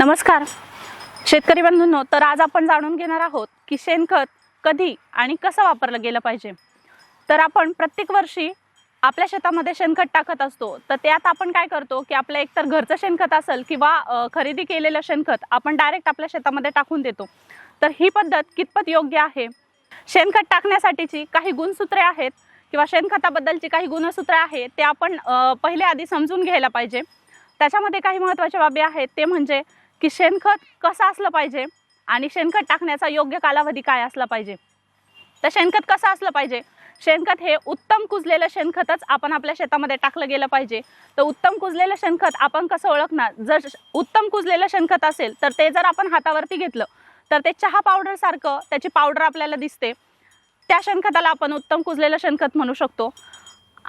नमस्कार. शेतकरी बंधूंनो तर आज आपण जाणून घेणार आहोत की शेणखत कधी आणि कसं वापरलं गेलं पाहिजे. तर आपण प्रत्येक वर्षी आपल्या शेतामध्ये शेणखत टाकत असतो. तर त्यात आपण काय करतो की आपलं एकतर घरचं शेणखत असेल किंवा खरेदी केलेलं शेणखत आपण डायरेक्ट आपल्या शेतामध्ये टाकून देतो. तर ही पद्धत कितपत योग्य आहे? शेणखत टाकण्यासाठीची काही गुणसूत्रे आहेत किंवा शेणखताबद्दलची काही गुणसूत्रे आहेत ते आपण पहिले आधी समजून घ्यायला पाहिजे. त्याच्यामध्ये काही महत्त्वाच्या बाबी आहेत ते म्हणजे की शेणखत कसं असलं पाहिजे आणि शेणखत टाकण्याचा योग्य कालावधी काय असला पाहिजे? तर शेणखत कसं असलं पाहिजे? शेणखत हे उत्तम कुजलेलं शेणखतच आपण आपल्या शेतामध्ये टाकलं गेलं पाहिजे. तर उत्तम कुजलेलं शेणखत आपण कसं ओळखणार? जर उत्तम कुजलेलं शेणखत असेल तर ते जर आपण हातावरती घेतलं तर ते चहा पावडरसारखं त्याची पावडर आपल्याला दिसते. त्या शेणखताला आपण उत्तम कुजलेलं शेणखत म्हणू शकतो.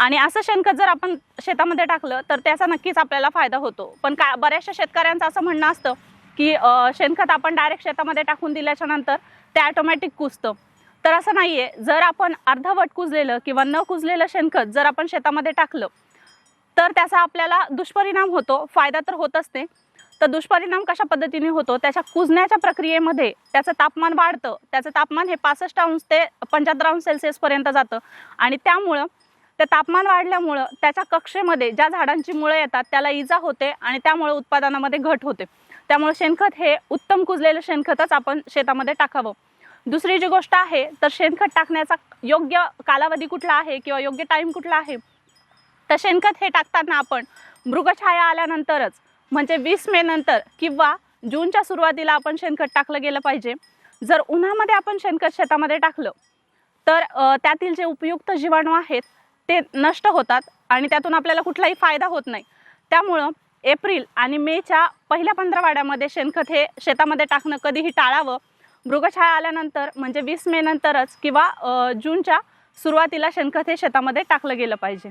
आणि असं शेणखत जर आपण शेतामध्ये टाकलं तर त्याचा नक्कीच आपल्याला फायदा होतो. पण का बऱ्याचशा शेतकऱ्यांचं असं म्हणणं असतं की शेणखत आपण डायरेक्ट शेतामध्ये टाकून दिल्याच्या नंतर ते ॲटोमॅटिक कुजतं. तर असं नाही आहे जर आपण अर्धवट कुजलेलं किंवा न कुजलेलं शेणखत जर आपण शेतामध्ये टाकलं तर त्याचा आपल्याला दुष्परिणाम होतो. फायदा तर होतच नाही. तर दुष्परिणाम कशा पद्धतीने होतो? त्याच्या कुजण्याच्या प्रक्रियेमध्ये त्याचं तापमान वाढतं. त्याचं तापमान हे पासष्ट अंश ते पंच्याहत्तर अंश सेल्सिअसपर्यंत जातं. आणि त्यामुळं ते तापमान वाढल्यामुळं त्याच्या कक्षेमध्ये ज्या झाडांची मुळं येतात त्याला इजा होते आणि त्यामुळे उत्पादनामध्ये घट होते. त्यामुळे शेणखत हे उत्तम कुजलेलं शेणखतच आपण शेतामध्ये टाकावं. दुसरी जी गोष्ट आहे तर शेणखत टाकण्याचा योग्य कालावधी कुठला आहे किंवा योग्य टाईम कुठला आहे? तर शेणखत हे टाकताना आपण मृगछाया आल्यानंतरच म्हणजे वीस मे नंतर किंवा जूनच्या सुरुवातीला आपण शेणखत टाकलं गेलं पाहिजे. जर उन्हामध्ये आपण शेणखत शेतामध्ये टाकलं तर त्यातील जे उपयुक्त जीवाणू आहेत ते नष्ट होतात आणि त्यातून आपल्याला कुठलाही फायदा होत नाही. त्यामुळं एप्रिल आणि मेच्या पहिल्या पंधरावाड्यामध्ये शेणखत हे शेतामध्ये टाकणं कधीही टाळावं. मृगछाया आल्यानंतर म्हणजे वीस मे नंतरच किंवा जूनच्या सुरुवातीला शेणखत हे शेतामध्ये टाकलं गेलं पाहिजे.